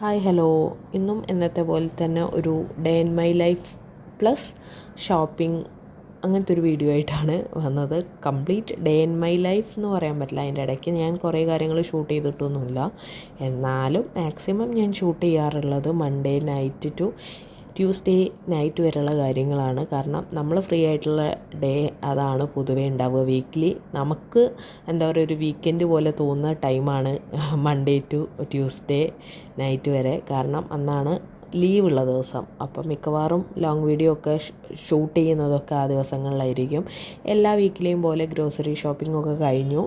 Hi hello. ഇന്നും എന്നത്തെ പോലെ തന്നെ ഒരു day in my life plus shopping അങ്ങനത്തെ ഒരു വീഡിയോ ആയിട്ടാണ് വന്നത്. Complete day in my life എന്ന് പറയാൻ പറ്റില്ല. അതിന്റെ ഇടയ്ക്ക് ഞാൻ കുറേ കാര്യങ്ങൾ ഷൂട്ട് ചെയ്തിട്ടൊന്നുമില്ല. എന്നാലും മാക്സിമം ഞാൻ ഷൂട്ട് ചെയ്യാറുള്ളത് Monday night to Tuesday night വരെയുള്ള കാര്യങ്ങളാണ്. കാരണം നമ്മൾ ഫ്രീ ആയിട്ടുള്ള ഡേ അതാണ് പൊതുവേ ഉണ്ടാവുക വീക്ക്ലി നമുക്ക് എന്താ പറയുക ഒരു വീക്കെൻഡ് പോലെ തോന്നുന്ന ടൈമാണ് മൺഡേ ടു ട്യൂസ്ഡേ നൈറ്റ് വരെ. കാരണം അന്നാണ് ലീവ് ഉള്ള ദിവസം. അപ്പം മിക്കവാറും ലോങ് വീഡിയോ ഒക്കെ ഷൂട്ട് ചെയ്യുന്നതൊക്കെ ആ ദിവസങ്ങളിലായിരിക്കും. എല്ലാ വീക്കിലെയും പോലെ ഗ്രോസറി ഷോപ്പിംഗ് ഒക്കെ കഴിഞ്ഞു.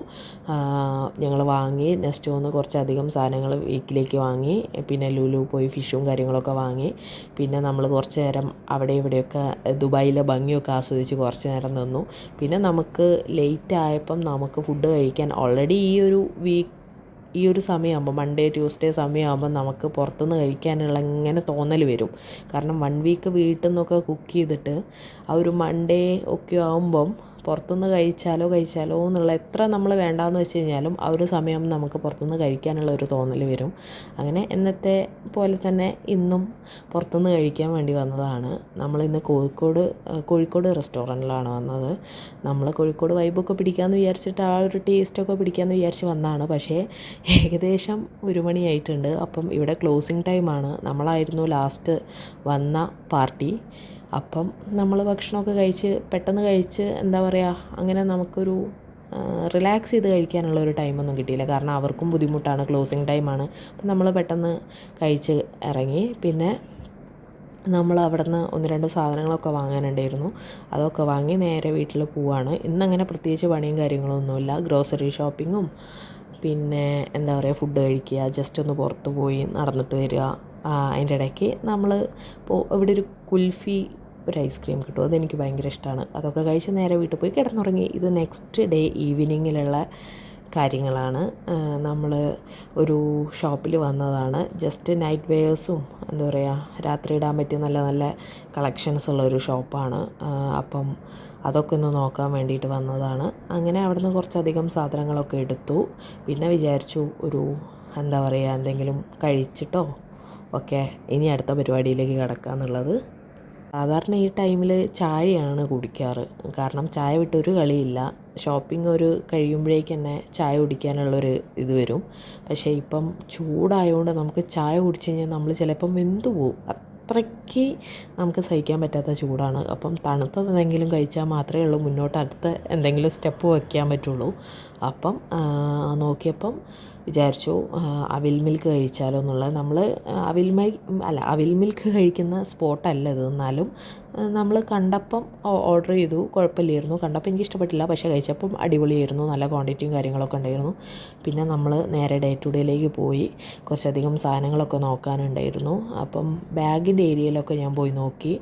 ഞങ്ങൾ വാങ്ങി. നെക്സ്റ്റ് വന്ന് കുറച്ചധികം സാധനങ്ങൾ വീക്കിലേക്ക് വാങ്ങി. പിന്നെ ലുലു പോയി ഫിഷും കാര്യങ്ങളൊക്കെ വാങ്ങി. പിന്നെ നമ്മൾ കുറച്ച് നേരം അവിടെ ഇവിടെയൊക്കെ ദുബായിലെ ഭംഗിയൊക്കെ ആസ്വദിച്ച് കുറച്ച് നേരം നിന്നു. പിന്നെ നമുക്ക് ലേറ്റ് ആയപ്പം നമുക്ക് ഫുഡ് കഴിക്കാൻ ഓൾറെഡി ഈ ഒരു വീക്ക് ഈ ഒരു സമയമാകുമ്പോൾ മൺഡേ ട്യൂസ്ഡേ സമയമാകുമ്പോൾ നമുക്ക് പുറത്തുനിന്ന് കഴിക്കാനുള്ള ഇങ്ങനെ തോന്നൽ വരും. കാരണം വൺ വീക്ക് വീട്ടിൽ നിന്നൊക്കെ കുക്ക് ചെയ്തിട്ട് ആ ഒരു മൺഡേ ഒക്കെ ആകുമ്പം പുറത്തുനിന്ന് കഴിച്ചാലോ കഴിച്ചാലോ എന്നുള്ള എത്ര നമ്മൾ വേണ്ടാന്ന് വെച്ച് കഴിഞ്ഞാലും ആ ഒരു സമയം നമുക്ക് പുറത്തുനിന്ന് കഴിക്കാനുള്ള ഒരു തോന്നൽ വരും. അങ്ങനെ ഇന്നത്തെ പോലെ തന്നെ ഇന്നും പുറത്തുനിന്ന് കഴിക്കാൻ വേണ്ടി വന്നതാണ്. നമ്മൾ ഇന്ന് കോഴിക്കോട് കോഴിക്കോട് റെസ്റ്റോറന്റിലാണ് വന്നത്. നമ്മൾ കോഴിക്കോട് വൈബൊക്കെ പിടിക്കാമെന്ന് വിചാരിച്ചിട്ട് ആ ഒരു ടേസ്റ്റൊക്കെ പിടിക്കാമെന്ന് വിചാരിച്ച് വന്നതാണ്. പക്ഷേ ഏകദേശം ഒരു മണിയായിട്ടുണ്ട് അപ്പം ഇവിടെ ക്ലോസിങ് ടൈമാണ് നമ്മളായിരുന്നു ലാസ്റ്റ് വന്ന പാർട്ടി അപ്പം നമ്മൾ ഭക്ഷണമൊക്കെ കഴിച്ച് പെട്ടെന്ന് കഴിച്ച് എന്താ പറയുക അങ്ങനെ നമുക്കൊരു റിലാക്സ് ചെയ്ത് കഴിക്കാനുള്ള ഒരു ടൈമൊന്നും കിട്ടിയില്ല. കാരണം അവർക്കും ബുദ്ധിമുട്ടാണ് ക്ലോസിങ് ടൈമാണ് അപ്പം നമ്മൾ പെട്ടെന്ന് കഴിച്ച് ഇറങ്ങി. പിന്നെ നമ്മൾ അവിടെ നിന്ന് ഒന്ന് രണ്ട് സാധനങ്ങളൊക്കെ വാങ്ങാനുണ്ടായിരുന്നു. അതൊക്കെ വാങ്ങി നേരെ വീട്ടിൽ പോവാണ്. ഇന്നങ്ങനെ പ്രത്യേകിച്ച് പണിയും കാര്യങ്ങളൊന്നുമില്ല. ഗ്രോസറി ഷോപ്പിങ്ങും പിന്നെ എന്താ പറയുക ഫുഡ് കഴിക്കുക ജസ്റ്റ് ഒന്ന് പുറത്ത് പോയി നടന്നിട്ട് വരിക അതിന്റെ ഇടയ്ക്ക് നമ്മൾ ഇപ്പോൾ ഇവിടെ ഒരു കുൽഫി ഒരു ഐസ്ക്രീം കിട്ടും. അതെനിക്ക് ഭയങ്കര ഇഷ്ടമാണ് അതൊക്കെ കഴിച്ച് നേരെ വീട്ടിൽ പോയി കിടന്നുറങ്ങി. ഇത് നെക്സ്റ്റ് ഡേ ഈവനിങ്ങിലുള്ള കാര്യങ്ങളാണ്. നമ്മൾ ഒരു ഷോപ്പിൽ വന്നതാണ്. ജസ്റ്റ് നൈറ്റ് വെയേഴ്സും എന്താ പറയുക രാത്രി ഇടാൻ പറ്റിയ നല്ല നല്ല കളക്ഷൻസ് ഉള്ള ഒരു ഷോപ്പാണ് അപ്പം അതൊക്കെ ഒന്ന് നോക്കാൻ വേണ്ടിയിട്ട് വന്നതാണ്. അങ്ങനെ അവിടുന്ന് കുറച്ചധികം സാധനങ്ങളൊക്കെ എടുത്തു. പിന്നെ വിചാരിച്ചു ഒരു എന്താ പറയുക എന്തെങ്കിലും കഴിച്ചിട്ടോ ഒക്കെ ഇനി അടുത്ത പരിപാടിയിലേക്ക് കിടക്കുക എന്നുള്ളത് സാധാരണ ഈ ടൈമിൽ ചായയാണ് കുടിക്കാറ്. കാരണം ചായ വിട്ടൊരു കളിയില്ല. ഷോപ്പിംഗ് ഒരു കഴിയുമ്പോഴേക്ക് തന്നെ ചായ കുടിക്കാനുള്ളൊരു ഇത് വരും. പക്ഷേ ഇപ്പം ചൂടായതുകൊണ്ട് നമുക്ക് ചായ കുടിച്ച് കഴിഞ്ഞാൽ നമ്മൾ ചിലപ്പം വെന്തു പോവും. അത്രയ്ക്ക് നമുക്ക് സഹിക്കാൻ പറ്റാത്ത ചൂടാണ്. അപ്പം തണുത്തത് എന്തെങ്കിലും കഴിച്ചാൽ മാത്രമേ ഉള്ളൂ. മുന്നോട്ട് അടുത്ത എന്തെങ്കിലും സ്റ്റെപ്പ് വയ്ക്കാൻ പറ്റുള്ളൂ. അപ്പം നോക്കിയപ്പം വിചാരിച്ചു അവിൽ മിൽക്ക് കഴിച്ചാലോ എന്നുള്ളത്. നമ്മൾ അവിൽ മൈ അല്ല അവിൽ മിൽക്ക് കഴിക്കുന്ന സ്പോട്ടല്ല ഇത് എന്നാലും നമ്മൾ കണ്ടപ്പം ഓർഡർ ചെയ്തു കുഴപ്പമില്ലായിരുന്നു. കണ്ടപ്പോൾ എനിക്ക് ഇഷ്ടപ്പെട്ടില്ല പക്ഷേ കഴിച്ചപ്പം അടിപൊളിയായിരുന്നു നല്ല ക്വാണ്ടിറ്റിയും കാര്യങ്ങളൊക്കെ ഉണ്ടായിരുന്നു. പിന്നെ നമ്മൾ നേരെ ഡേ ടു ഡേയിലേക്ക് പോയി കുറച്ചധികം സാധനങ്ങളൊക്കെ നോക്കാനുണ്ടായിരുന്നു. അപ്പം ബാഗിന്റെ ഏരിയയിലൊക്കെ ഞാൻ പോയി നോക്കി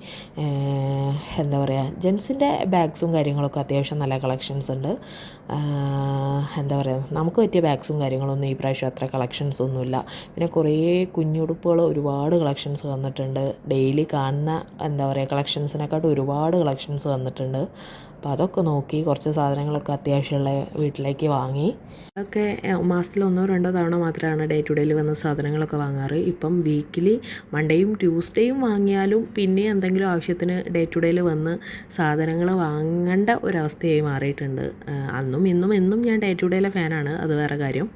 എന്താ പറയുക ജെൻസിന്റെ ബാഗ്സും കാര്യങ്ങളൊക്കെ അത്യാവശ്യം നല്ല കളക്ഷൻസ് ഉണ്ട്. എന്താ പറയുക നമുക്ക് പറ്റിയ ബാഗ്സും കാര്യങ്ങളൊന്നും ഈ പ്രാവശ്യം അത്ര കളക്ഷൻസ് ഒന്നുമില്ല. പിന്നെ കുറേ കുഞ്ഞുടുപ്പുകൾ ഒരുപാട് കളക്ഷൻസ് വന്നിട്ടുണ്ട്. ഡെയിലി കാണുന്ന എന്താ പറയുക കളക്ഷൻസിനെക്കാട്ടും ഒരുപാട് കളക്ഷൻസ് വന്നിട്ടുണ്ട്. അപ്പോൾ അതൊക്കെ നോക്കി കുറച്ച് സാധനങ്ങളൊക്കെ അത്യാവശ്യമുള്ള വീട്ടിലേക്ക് വാങ്ങി. അതൊക്കെ മാസത്തിൽ ഒന്നോ രണ്ടോ തവണ മാത്രമാണ് ഡേ ടു ഡേയിൽ വന്ന സാധനങ്ങളൊക്കെ വാങ്ങാറ്. ഇപ്പം വീക്കിലി മൺഡേയും ട്യൂസ്ഡേയും വാങ്ങിയാലും പിന്നെ എന്തെങ്കിലും ആവശ്യത്തിന് ഡേ ടു ഡേയിൽ വന്ന് സാധനങ്ങൾ വാങ്ങേണ്ട ഒരവസ്ഥയായി മാറിയിട്ടുണ്ട്. അന്നും ഇന്നും എന്നും ഞാൻ ഡേ ടു ഡേയിലെ ഫാനാണ് അത് വേറെ കാര്യം.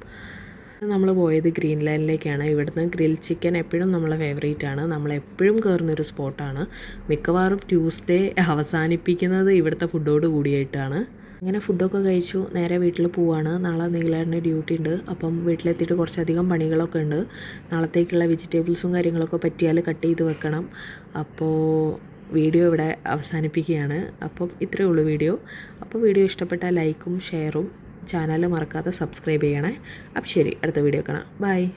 നമ്മൾ പോയത് ഗ്രീൻ ലൈനിലേക്കാണ് ഇവിടുന്ന് ഗ്രിൽ ചിക്കൻ എപ്പോഴും നമ്മളെ ഫേവറേറ്റ് ആണ്. നമ്മൾ എപ്പോഴും കയറുന്നൊരു സ്പോട്ടാണ് മിക്കവാറും ട്യൂസ്ഡേ അവസാനിപ്പിക്കുന്നത് ഇവിടുത്തെ ഫുഡോട് കൂടിയായിട്ടാണ്. അങ്ങനെ ഫുഡൊക്കെ കഴിച്ചു നേരെ വീട്ടിൽ പോവാണ്. നാളെ നീലാറിന് ഡ്യൂട്ടി ഉണ്ട്. അപ്പം വീട്ടിലെത്തിയിട്ട് കുറച്ചധികം പണികളൊക്കെ ഉണ്ട്. നാളത്തേക്കുള്ള വെജിറ്റബിൾസും കാര്യങ്ങളൊക്കെ പറ്റിയാൽ കട്ട് ചെയ്ത് വെക്കണം. അപ്പോൾ വീഡിയോ ഇവിടെ അവസാനിപ്പിക്കുകയാണ്. അപ്പം ഇത്രയേ ഉള്ളൂ വീഡിയോ. അപ്പോൾ വീഡിയോ ഇഷ്ടപ്പെട്ട ലൈക്കും ഷെയറും ചാനൽ മറക്കാതെ സബ്സ്ക്രൈബ് ചെയ്യണേ. അപ്പം ശരി അടുത്ത വീഡിയോ കാണാം. ബൈ.